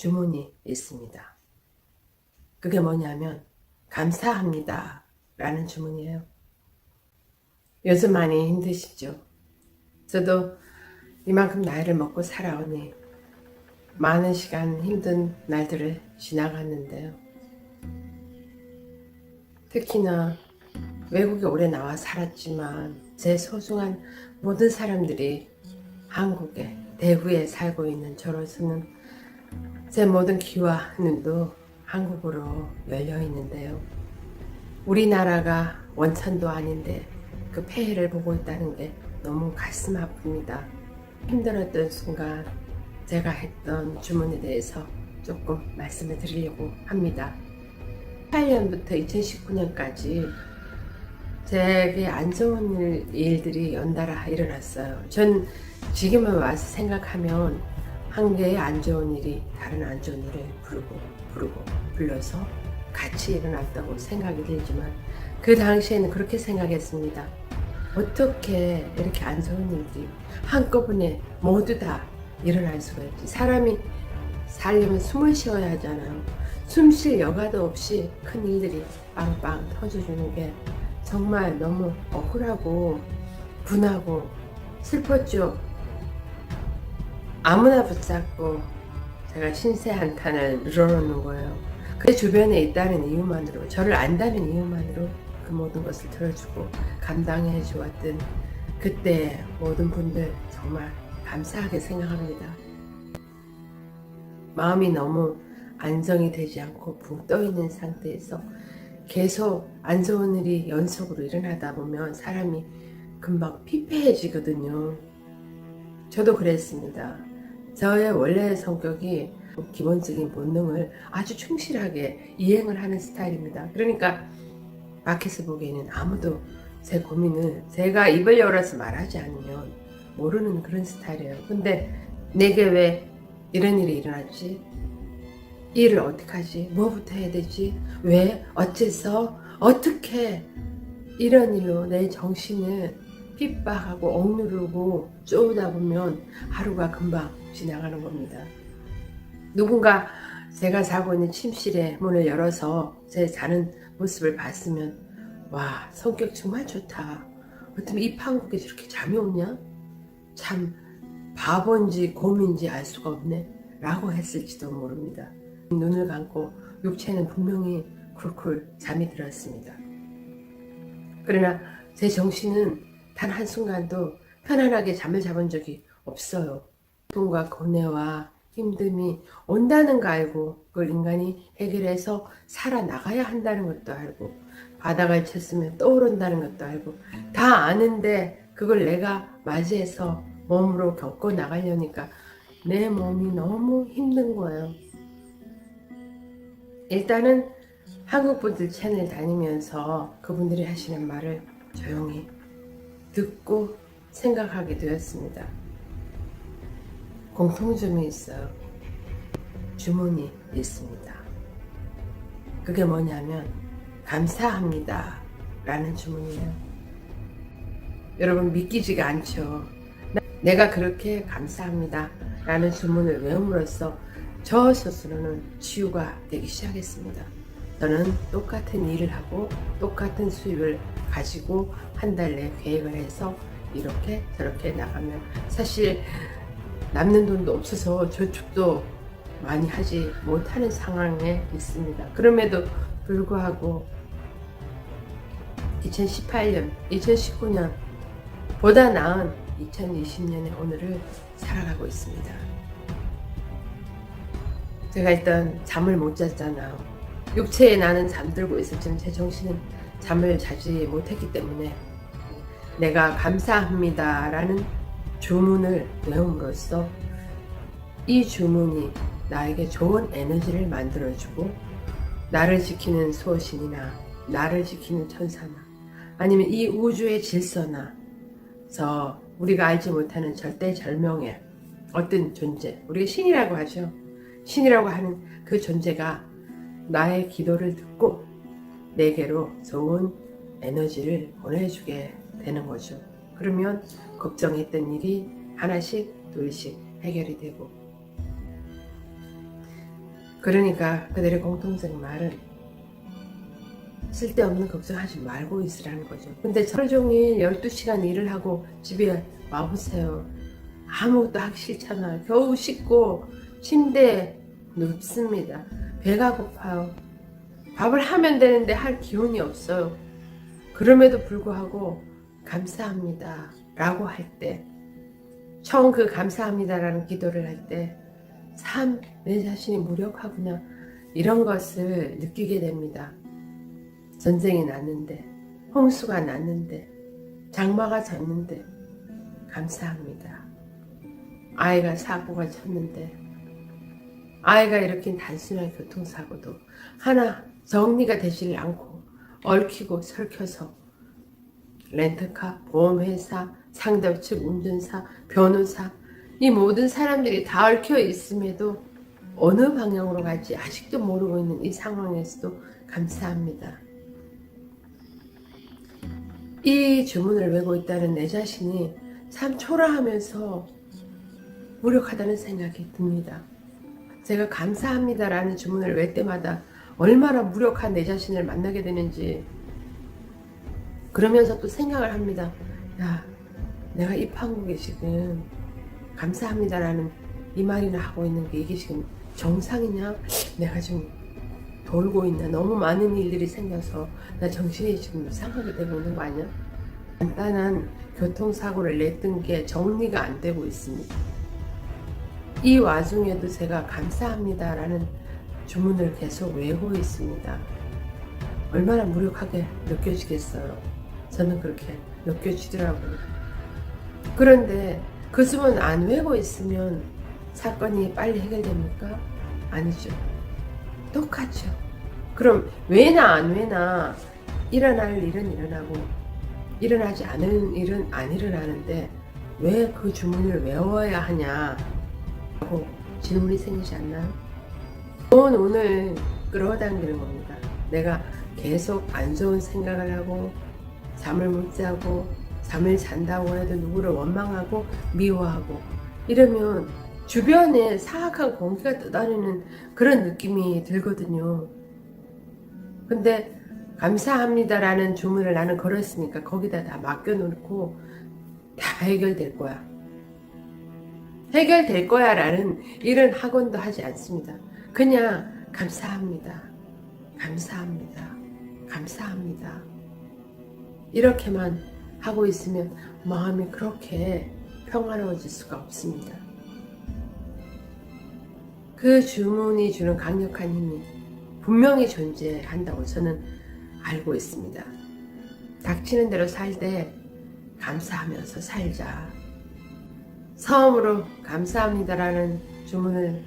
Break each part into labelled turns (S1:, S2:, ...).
S1: 주문이 있습니다. 그게 뭐냐면 감사합니다 라는 주문이에요. 요즘 많이 힘드시죠? 저도 이만큼 나이를 먹고 살아오니 많은 시간 힘든 날들을 지나갔는데요. 특히나 외국에 오래 나와 살았지만 제 소중한 모든 사람들이 한국에 대구에 살고 있는 저로서는 제 모든 귀와 눈도 한국으로 열려 있는데요. 우리나라가 원천도 아닌데 그 폐해를 보고 있다는 게 너무 가슴 아픕니다. 힘들었던 순간 제가 했던 주문에 대해서 조금 말씀을 드리려고 합니다. 8년부터 2019년까지 제게 안 좋은 일, 일들이 연달아 일어났어요. 전 지금은 와서 생각하면 한 개의 안 좋은 일이 다른 안 좋은 일을 부르고 부르고 불러서 같이 일어났다고 생각이 들지만 그 당시에는 그렇게 생각했습니다. 어떻게 이렇게 안 좋은 일들이 한꺼번에 모두 다 일어날 수가 있지? 사람이 살려면 숨을 쉬어야 하잖아요. 숨 쉴 여가도 없이 큰 일들이 빵빵 터져주는 게 정말 너무 억울하고 분하고 슬펐죠. 아무나 붙잡고 제가 신세 한탄을 늘어놓는 거예요. 그 주변에 있다는 이유만으로 저를 안다는 이유만으로 그 모든 것을 들어주고 감당해 주었던 그때 모든 분들 정말 감사하게 생각합니다. 마음이 너무 안정이 되지 않고 붕 떠 있는 상태에서 계속 안 좋은 일이 연속으로 일어나다 보면 사람이 금방 피폐해지거든요. 저도 그랬습니다. 저의 원래 성격이 기본적인 본능을 아주 충실하게 이행을 하는 스타일입니다. 그러니까 밖에서 보기에는 아무도 제 고민을 제가 입을 열어서 말하지 않으면 모르는 그런 스타일이에요. 근데 내게 왜 이런 일이 일어났지? 이 일을 어떻게 하지? 뭐부터 해야 되지? 왜? 어째서? 어떻게? 이런 일로 내 정신을 핍박하고 억누르고 쪼다 보면 하루가 금방 지나가는 겁니다. 누군가 제가 자고 있는 침실에 문을 열어서 제 자는 모습을 봤으면 와 성격 정말 좋다. 어떻게 이 판국에 저렇게 잠이 오냐? 참 바본지 곰인지 알 수가 없네 라고 했을지도 모릅니다. 눈을 감고 육체는 분명히 쿨쿨 잠이 들었습니다. 그러나 제 정신은 단 한순간도 편안하게 잠을 잡은 적이 없어요. 고통과 고뇌와 힘듦이 온다는 거 알고 그걸 인간이 해결해서 살아나가야 한다는 것도 알고 바닥을 쳤으면 떠오른다는 것도 알고 다 아는데 그걸 내가 맞이해서 몸으로 겪어 나가려니까 내 몸이 너무 힘든 거예요. 일단은 한국 분들 채널 다니면서 그분들이 하시는 말을 조용히 듣고 생각하게 되었습니다. 공통점이 있어요. 주문이 있습니다. 그게 뭐냐면 감사합니다 라는 주문이에요. 여러분 믿기지가 않죠. 내가 그렇게 감사합니다 라는 주문을 외움으로써 저 스스로는 치유가 되기 시작했습니다. 저는 똑같은 일을 하고 똑같은 수입을 가지고 한 달 내 계획을 해서 이렇게 저렇게 나가면 사실 남는 돈도 없어서 저축도 많이 하지 못하는 상황에 있습니다. 그럼에도 불구하고 2018년, 2019년 보다 나은 2020년의 오늘을 살아가고 있습니다. 제가 일단 잠을 못 잤잖아요. 육체에 나는 잠들고 있었지만 제 정신은 잠을 자지 못했기 때문에 내가 감사합니다라는 주문을 외움으로써 이 주문이 나에게 좋은 에너지를 만들어주고 나를 지키는 소신이나 나를 지키는 천사나 아니면 이 우주의 질서나 저 우리가 알지 못하는 절대 절명의 어떤 존재 우리가 신이라고 하죠. 신이라고 하는 그 존재가 나의 기도를 듣고 내게로 좋은 에너지를 보내주게 되는 거죠. 그러면 걱정했던 일이 하나씩 둘씩 해결이 되고 그러니까 그들의 공통적 말은 쓸데없는 걱정하지 말고 있으라는 거죠. 근데 하루 종일 12시간 일을 하고 집에 와보세요. 아무것도 하기 싫잖아요. 겨우 씻고 침대에 눕습니다. 배가 고파요. 밥을 하면 되는데 할 기운이 없어요. 그럼에도 불구하고 감사합니다. 라고 할 때, 처음 그 감사합니다라는 기도를 할 때, 참, 내 자신이 무력하구나. 이런 것을 느끼게 됩니다. 전쟁이 났는데, 홍수가 났는데, 장마가 졌는데, 감사합니다. 아이가 사고가 쳤는데, 아이가 일으킨 단순한 교통사고도 하나 정리가 되질 않고 얽히고 설켜서 렌트카, 보험회사, 상대 측 운전사, 변호사 이 모든 사람들이 다 얽혀 있음에도 어느 방향으로 갈지 아직도 모르고 있는 이 상황에서도 감사합니다. 이 주문을 외고 있다는 내 자신이 참 초라하면서 무력하다는 생각이 듭니다. 제가 감사합니다라는 주문을 외 때마다 얼마나 무력한 내 자신을 만나게 되는지 그러면서 또 생각을 합니다. 야, 내가 이 판국에 지금 감사합니다라는 이 말이나 하고 있는 게 이게 지금 정상이냐? 내가 지금 돌고 있나? 너무 많은 일들이 생겨서 나 정신이 지금 이상하게 되고 있는 거 아니야? 간단한 교통사고를 냈던 게 정리가 안 되고 있습니다. 이 와중에도 제가 감사합니다라는 주문을 계속 외우고 있습니다. 얼마나 무력하게 느껴지겠어요. 저는 그렇게 느껴지더라고요. 그런데 그 주문 안 외고 있으면 사건이 빨리 해결됩니까? 아니죠. 똑같죠. 그럼 왜나 안 왜나 일어날 일은 일어나고 일어나지 않은 일은 안 일어나는데 왜 그 주문을 외워야 하냐? 하고 질문이 생기지 않나요? 그건 오늘 끌어당기는 겁니다. 내가 계속 안 좋은 생각을 하고 잠을 못 자고 잠을 잔다고 해도 누구를 원망하고 미워하고 이러면 주변에 사악한 공기가 떠다니는 그런 느낌이 들거든요. 근데 감사합니다라는 주문을 나는 걸었으니까 거기다 다 맡겨놓고 다 해결될 거야. 해결될 거야 라는 이런 학원도 하지 않습니다. 그냥 감사합니다. 감사합니다. 감사합니다. 이렇게만 하고 있으면 마음이 그렇게 평화로워질 수가 없습니다. 그 주문이 주는 강력한 힘이 분명히 존재한다고 저는 알고 있습니다. 닥치는 대로 살되 감사하면서 살자. 처음으로 감사합니다라는 주문을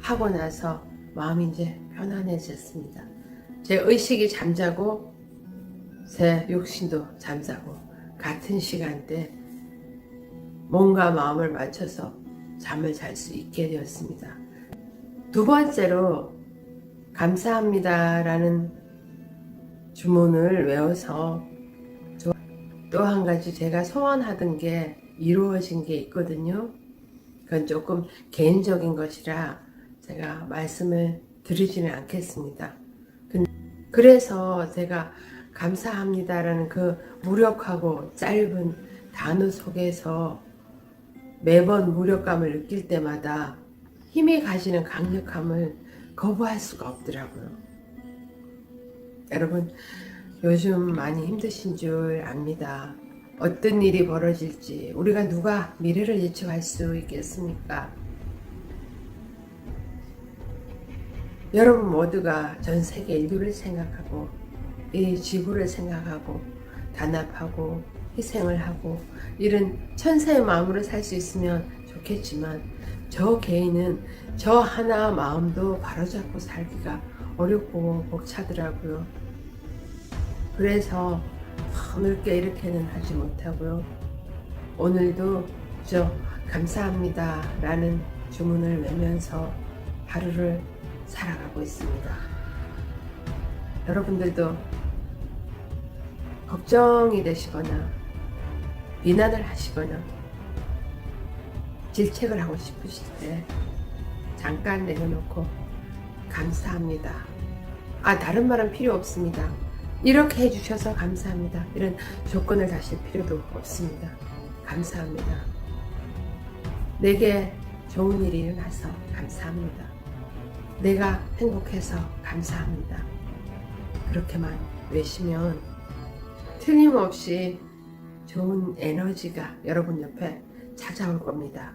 S1: 하고 나서 마음이 이제 편안해졌습니다. 제 의식이 잠자고 제 육신도 잠자고 같은 시간대 몸과 마음을 맞춰서 잠을 잘 수 있게 되었습니다. 두 번째로 감사합니다라는 주문을 외워서 또 한 가지 제가 소원하던 게 이루어진 게 있거든요. 그건 조금 개인적인 것이라 제가 말씀을 드리지는 않겠습니다. 그래서 제가 감사합니다라는 그 무력하고 짧은 단어 속에서 매번 무력감을 느낄 때마다 힘이 가시는 강력함을 거부할 수가 없더라고요. 여러분, 요즘 많이 힘드신 줄 압니다. 어떤 일이 벌어질지 우리가 누가 미래를 예측할 수 있겠습니까? 여러분 모두가 전 세계 인류를 생각하고 이 지구를 생각하고 단합하고 희생을 하고 이런 천사의 마음으로 살 수 있으면 좋겠지만 저 개인은 저 하나 마음도 바로잡고 살기가 어렵고 벅차더라고요. 그래서 넓게 이렇게는 하지 못하고요. 오늘도 저 감사합니다 라는 주문을 외면서 하루를 살아가고 있습니다. 여러분들도 걱정이 되시거나 비난을 하시거나 질책을 하고 싶으실 때 잠깐 내려놓고 감사합니다. 아, 다른 말은 필요 없습니다. 이렇게 해주셔서 감사합니다. 이런 조건을 다실 필요도 없습니다. 감사합니다. 내게 좋은 일이 일어나서 감사합니다. 내가 행복해서 감사합니다. 그렇게만 외시면 틀림없이 좋은 에너지가 여러분 옆에 찾아올 겁니다.